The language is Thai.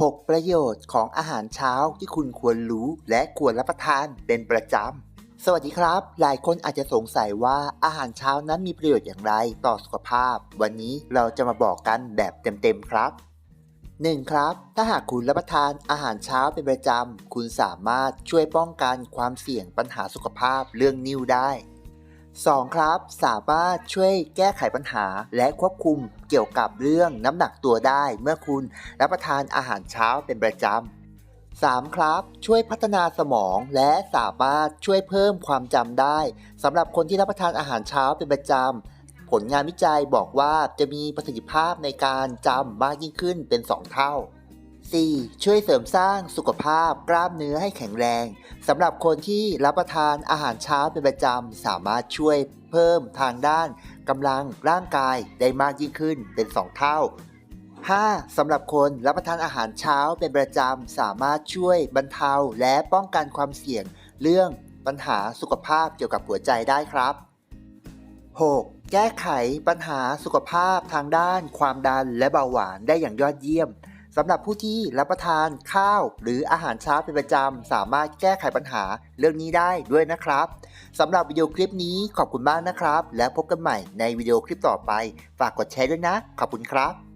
6 ประโยชน์ของอาหารเช้าที่คุณควรรู้และควรรับประทานเป็นประจำ สวัสดีครับ หลายคนอาจจะสงสัยว่าอาหารเช้านั้นมีประโยชน์อย่างไรต่อสุขภาพ วันนี้เราจะมาบอกกันแบบเต็มๆครับ 1. ครับ ถ้าหากคุณรับประทานอาหารเช้าเป็นประจำ คุณสามารถช่วยป้องกันความเสี่ยงปัญหาสุขภาพเรื่องนิ่วได้ 2. ครับ สามารถช่วยแก้ไขปัญหาและควบคุมเกี่ยวกับเรื่องน้ำหนักตัวได้เมื่อคุณรับประทานอาหารเช้าเป็นประจำ 3. ครับ ช่วยพัฒนาสมองและสามารถช่วยเพิ่มความจำได้สำหรับคนที่รับประทานอาหารเช้าเป็นประจำผลงานวิจัยบอกว่าจะมีประสิทธิภาพในการจำมากยิ่งขึ้นเป็น 2 เท่า 4. ช่วยเสริมสร้างสุขภาพกล้ามเนื้อให้แข็งแรงสำหรับคนที่รับประทานอาหารเช้าเป็นประจำ สามารถช่วยเพิ่มทางด้านกำลังร่างกายได้มากยิ่งขึ้นเป็น 2 เท่า 5. สำหรับคนรับประทานอาหารเช้าเป็นประจำ สามารถช่วยบรรเทาและป้องกันความเสี่ยง เรื่องปัญหาสุขภาพเกี่ยวกับหัวใจได้ครับ 6. แก้ไขปัญหาสุขภาพทางด้านความดันและเบาหวานได้อย่างยอดเยี่ยม สำหรับผู้ที่รับประทานข้าว หรืออาหารเช้าเป็นประจำ สามารถแก้ไขปัญหาเรื่องนี้ได้ด้วยนะครับสำหรับวิดีโอคลิปนี้ขอบคุณมากนะครับ แล้วพบกันใหม่ในวิดีโอคลิปต่อไป ฝากกดแชร์ด้วยนะ ขอบคุณครับ